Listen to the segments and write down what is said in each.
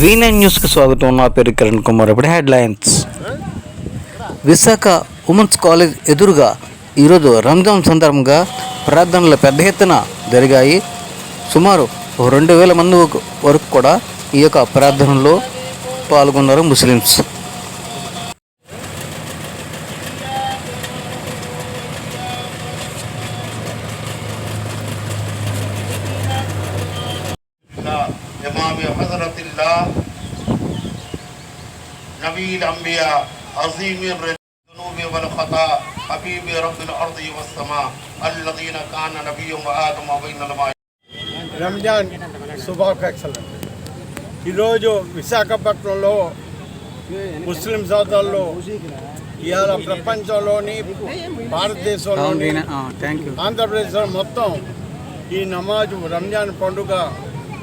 V9 న్యూస్కి స్వాగతం. నా పేరు కిరణ్ కుమార్. ఇప్పుడు హెడ్లైన్స్. విశాఖ ఉమెన్స్ కాలేజ్ ఎదురుగా ఈరోజు రంజాన్ సందర్భంగా ప్రార్థనలు పెద్ద ఎత్తున జరిగాయి. సుమారు ఓ రెండు వేల మంది వరకు కూడా ఈ యొక్క ప్రార్థనలో పాల్గొన్నారు ముస్లిమ్స్. الله نبي الأنبياء عظيم الذنوب والخطا حبيب رب الأرض والسماء الذين كان نبي وآدم بين الماء రంజాన్ శుభాకాంక్షలు ఈరోజు విశాఖపట్నంలో ముస్లిం సోదరులు ఇవాళ ప్రపంచంలోని భారతదేశంలోని థ్యాంక్ యూ ఆంధ్రప్రదేశ్లో మొత్తం ఈ నమాజు రంజాన్ పండుగ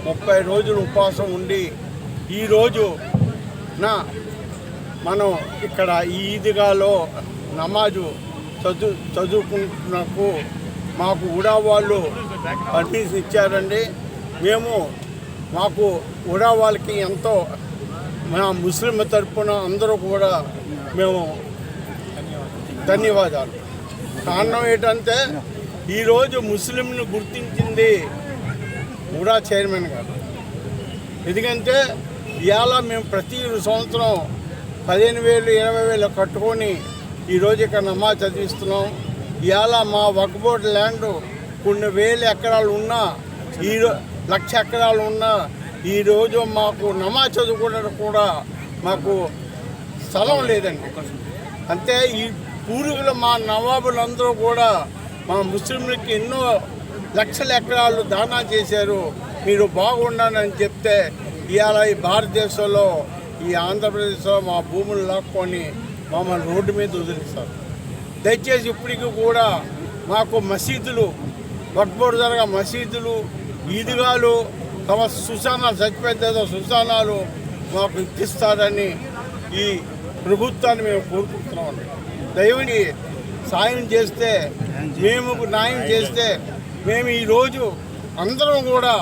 ముప్పై రోజులు ఉపవాసం ఉండి ఈరోజు నా మనం ఇక్కడ ఈ ఈద్గాలో నమాజు చదువు చదువుకుంటున్నకు మాకు ఉడా వాళ్ళు పర్మిషన్ ఇచ్చారండి. మేము మాకు ఉడా వాళ్ళకి ఎంతో మా ముస్లిం తరఫున అందరూ కూడా మేము ధన్యవాదాలు. కారణం ఏంటంటే ఈరోజు ముస్లింను గుర్తించింది కూడా చైర్మన్ గారు. ఎందుకంటే ఇవాళ మేము ప్రతి సంవత్సరం పదిహేను వేలు ఇరవై వేలు కట్టుకొని ఈరోజు ఇక్కడ నమాజ్ చదివిస్తున్నాం. ఇవాళ మా వక్బోర్డ్ ల్యాండ్ కొన్ని వేల ఎకరాలు ఉన్నా ఈ లక్ష ఎకరాలు ఉన్నా ఈరోజు మాకు నమాజ్ చదువుకోవడానికి కూడా మాకు స్థలం లేదండి. అంతే ఈ పూర్వీకులు మా నవాబులందరూ కూడా మా ముస్లింలకి ఎన్నో లక్షల ఎకరాలు దానా చేశారు. మీరు బాగుండాలని చెప్తే ఇవాళ ఈ భారతదేశంలో ఈ ఆంధ్రప్రదేశ్లో మా భూములు లాక్కొని మమ్మల్ని రోడ్డు మీద వదిలిస్తారు దయచేసి ఇప్పటికీ కూడా మాకు మసీదులు వక్బోర్డు జరగా మసీదులు ఈదుగాలు తమ సుశానాలు చచ్చిపోతే సుశానాలు మాకు ఇప్పిస్తారని ఈ ప్రభుత్వాన్ని మేము కోరుకుంటున్నామండి. దయవుని సాయం చేస్తే మేము న్యాయం చేస్తే మేము ఈరోజు అందరం కూడా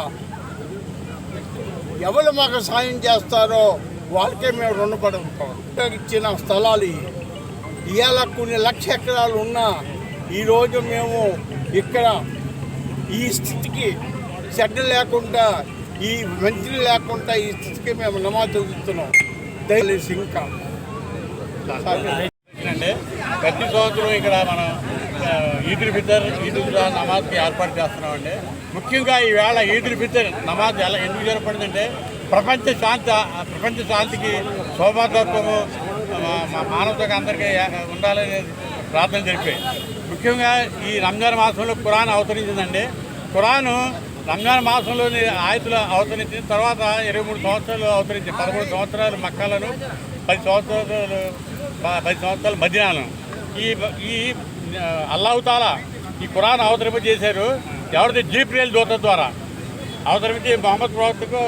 ఎవరు మాకు సాయం చేస్తారో వాళ్ళకే మేము రుణపడి ఉంటాం. ఇచ్చిన స్థలాలు ఇవాళ కొన్ని లక్ష ఎకరాలు ఉన్నా ఈరోజు మేము ఇక్కడ ఈ స్థితికి చెడ్డ లేకుండా ఈ మంత్రి లేకుండా ఈ స్థితికి మేము నమాజ్ చదువుతున్నాం దయచేసి ఇంకా. ప్రతి సంవత్సరం ఇక్కడ మనం ఈదుల్ ఫితర్ ఈదుల్లా నమాజ్కి ఏర్పాటు చేస్తున్నామండి. ముఖ్యంగా ఈవేళ ఈదుల్ ఫితర్ నమాజ్ ఎలా ఎందుకు జరపడిందంటే ప్రపంచ శాంతి ఆ ప్రపంచ శాంతికి శోభాతత్వము మానవతకు అందరికీ ఉండాలని ప్రార్థన జరిపాయి. ముఖ్యంగా ఈ రంజాన్ మాసంలో ఖురాన్ అవతరించిందండి. ఖురాను రంజాన్ మాసంలోని ఆయుధులు అవతరించిన తర్వాత ఇరవై మూడు సంవత్సరాలు అవతరించి పదమూడు సంవత్సరాలు మక్కాలను పది సంవత్సరాలు పది సంవత్సరాలు మధ్యాహ్నం ఈ ఈ అల్లావుతాలా? ఈ ఖురాన్ అవతరింప చేశారు. ఎవరిది? జీప్రియల్ దూత ద్వారా. అవతరించి మహమ్మద్ ప్రవక్తకు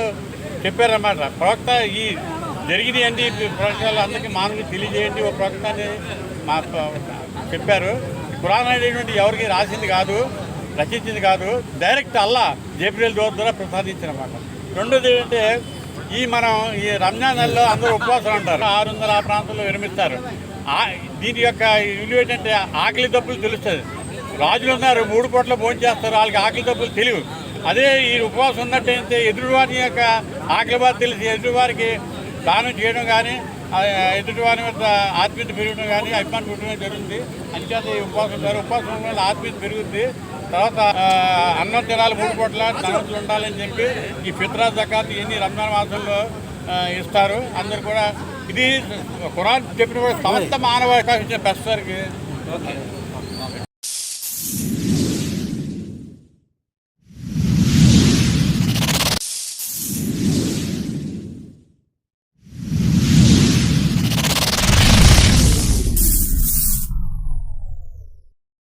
చెప్పారన్నమాట. ప్రవక్త ఈ జరిగింది అండి ప్రవక్తలు అందరికీ మానవుడికి తెలియజేయండి. ఒక ప్రవక్త అని మా చెప్పారు. ఖురాన్ అనేటువంటి ఎవరికి రాసింది కాదు రచించింది కాదు. డైరెక్ట్ అల్లా జేప్రియల్ దూత ద్వారా ప్రసాదించారన్నమాట రెండోది ఏంటంటే ఈ మనం ఈ రంజాన్ నెలలో అందరూ ఉపవాసం ఉంటారు. ఆరు వందల ఆ ప్రాంతంలో విరమిస్తారు. దీని యొక్క విలువ ఏంటంటే ఆకలి దప్పులు తెలుస్తుంది. రాజులు ఉన్నారు మూడు పూట్ల భోజనం చేస్తారు వాళ్ళకి ఆకలి దప్పులు తెలియవు. అదే ఈ ఉపవాసం ఉన్నట్టయితే ఎదుటివారి యొక్క ఆకలి బాధ తెలిసి ఎదుటివారికి దానం చేయడం కానీ ఎదుటివారి వద్ద ఆత్మీయత పెరగడం కానీ అభిమానం పెట్టడం జరుగుతుంది. అంచేత ఈ ఉపవాసం ఉంటారు. ఉపవాసం ఉండడం వల్ల ఆత్మీయత పెరుగుతుంది తర్వాత అన్నం తినాలి మూడు పూట్ల ధనవంతులు ఉండాలని చెప్పి ఈ ఫిత్రా జకాత్ ఇవన్నీ రంజాన్ మాసంలో ఇస్తారు. అందరు కూడా ఇది ఖురాన్ చెప్పిన సమస్త మానవ ఇచ్చిన బెస్ట్ సార్కి